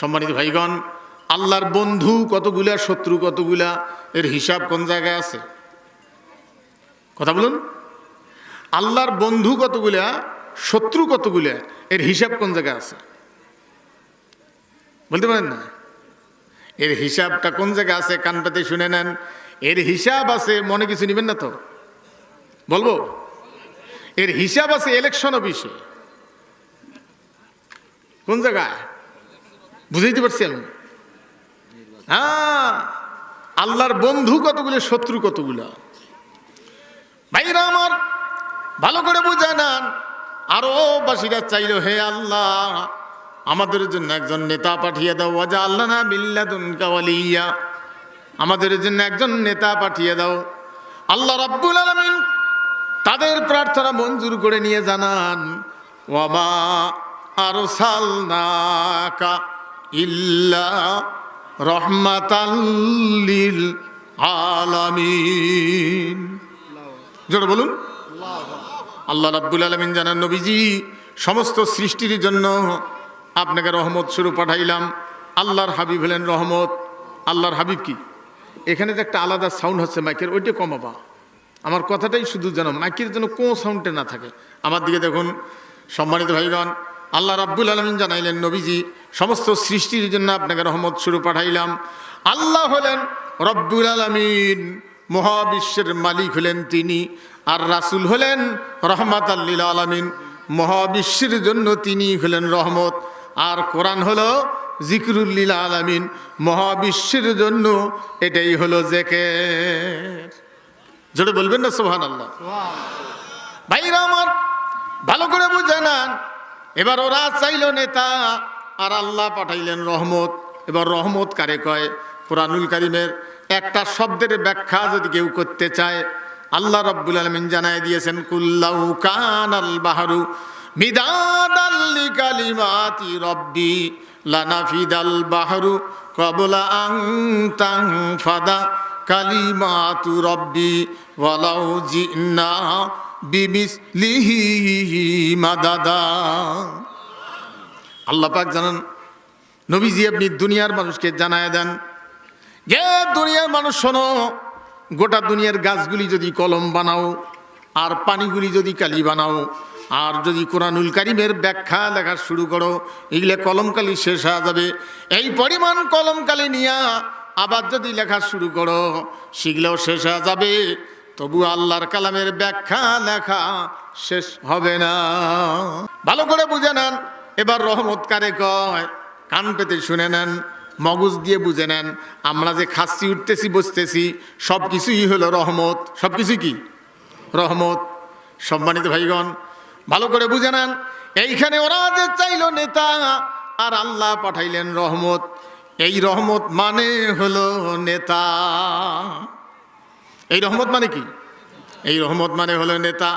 সম্মানিত ভাইগণ, আল্লাহর বন্ধু কতগুলা, শত্রু কতগুলা, এর হিসাব কোন জায়গায় আছে? কথা বলুন। আল্লাহর বন্ধু কতগুলা, শত্রু কতগুলা, এর হিসাব কোন জায়গায় আছে? বলতে পারেন না? এর হিসাবটা কোন জায়গায় আছে কান পাতে শুনে নেন। এর হিসাব আছে, মনে কিছু নেবেন না তো? বলব? এর হিসাব আছে ইলেকশন অফিসে কোন জায়গায়? বুঝাইতে পারছি আমি হ্যাঁ আল্লাহর বন্ধু কতগুলো, শত্রু কতগুলো? ভাইরা আমার, ভালো করে বুঝে নেন। আরও বাসীরা চাইল, হে আল্লাহ, আমাদের জন্য একজন নেতা পাঠিয়ে দাও। ওয়াজা আল্লাহ না বিল্লাদুন কাওয়ালিয়া আমাদের জন্য একজন নেতা পাঠিয়ে দাও। আল্লাহ রাব্বুল আলামিন তাদের প্রার্থনা মঞ্জুর করে নিয়ে জানান ওয়ামা আরসালনাকা ইল্লা রহমাতাল্লিল আলামিন। জোরে বলুন। আল্লাহ রাব্বুল আলমিন জানান, নবীজি, সমস্ত সৃষ্টির জন্য আপনাকে রহমত শুরু পাঠাইলাম। আল্লাহর হাবিব হলেন রহমত। আল্লাহর হাবিব কি? এখানে যে একটা আলাদা সাউন্ড হচ্ছে মাইকের, ওইটা কমাবা আমার কথাটাই শুধু যেন মাইকের যেন কোনো সাউন্ডটা না থাকে। আমার দিকে দেখুন, সম্মানিত ভাইগণ আল্লাহ রাব্বুল আলমিন জানাইলেন, নবীজি, সমস্ত সৃষ্টির জন্য আপনাকে রহমত শুরু পাঠাইলাম। আল্লাহ হলেন রব্বুল আলমিন, মহাবিশ্বের মালিক হলেন তিনি, আর রাসুল হলেন রহমাত আল্লিল আলমিন, মহাবিশ্বের জন্য তিনি হলেন রহমত। আর কোরআন হলো জিকরুল্লিল আলমিন, মহাবিশ্বের জন্য এটাই হলো জেকের। জোরে বলবেন না সোহান আল্লাহ ভাইরা আমার, ভালো করে বুঝে এবার ওরা চাইল নেতা, আর আল্লাহ পাঠাইলেন রহমত। এবার রহমত কারে কয়? কোরআনুল কারিমের একটা শব্দের ব্যাখ্যা যদি কেউ করতে চায়, আল্লাহ রব্বুল আলমিন জানাই দিয়েছেন কুল্লাউ কান আল বাহারু মিদাদাল্লি কালিমাতি রব্বি লানাফিদাল বাহারু কবলা আং তাং ফাদা কালিমাতু রব্বি ওয়ালাউ জিন্না বিমিসলিহি মাদাদা। আল্লাহ পাক জানান, নবীজি আপনি দুনিয়ার মানুষকে জানায় দেন। যে দুনিয়ার মানুষ শোনো, গোটা দুনিয়ার গাছগুলি যদি কলম বানাও, আর পানিগুলি যদি কালি বানাও, আর যদি কোরআনুল কারিমের ব্যাখ্যা লেখা শুরু করো, এগুলো কলমকালি শেষ হয়ে যাবে। এই পরিমাণ কলমকালি নিয়ে আবার যদি লেখা শুরু করো, সেগুলোও শেষ হয়ে যাবে। তবু আল্লাহর কালামের ব্যাখ্যা লেখা শেষ হবে না। ভালো করে বুঝে নেন। এবার রহমত কারে কয়? কান পেতে শুনে নেন, মগজ দিয়ে বুঝে নেন। আমরা যে খাচ্ছি উঠতেছি, বসতেছি, সব কিছুই হলো রহমত। সব কিছুই কি? রহমত। সম্মানিত ভাইগণ, ভালো করে বুঝে নেন। এইখানে ওরা যে চাইল নেতা, আর আল্লাহ পাঠাইলেন রহমত। এই রহমত মানে হলো নেতা। এই রহমত মানে কি? এই রহমত মানে হলো নেতা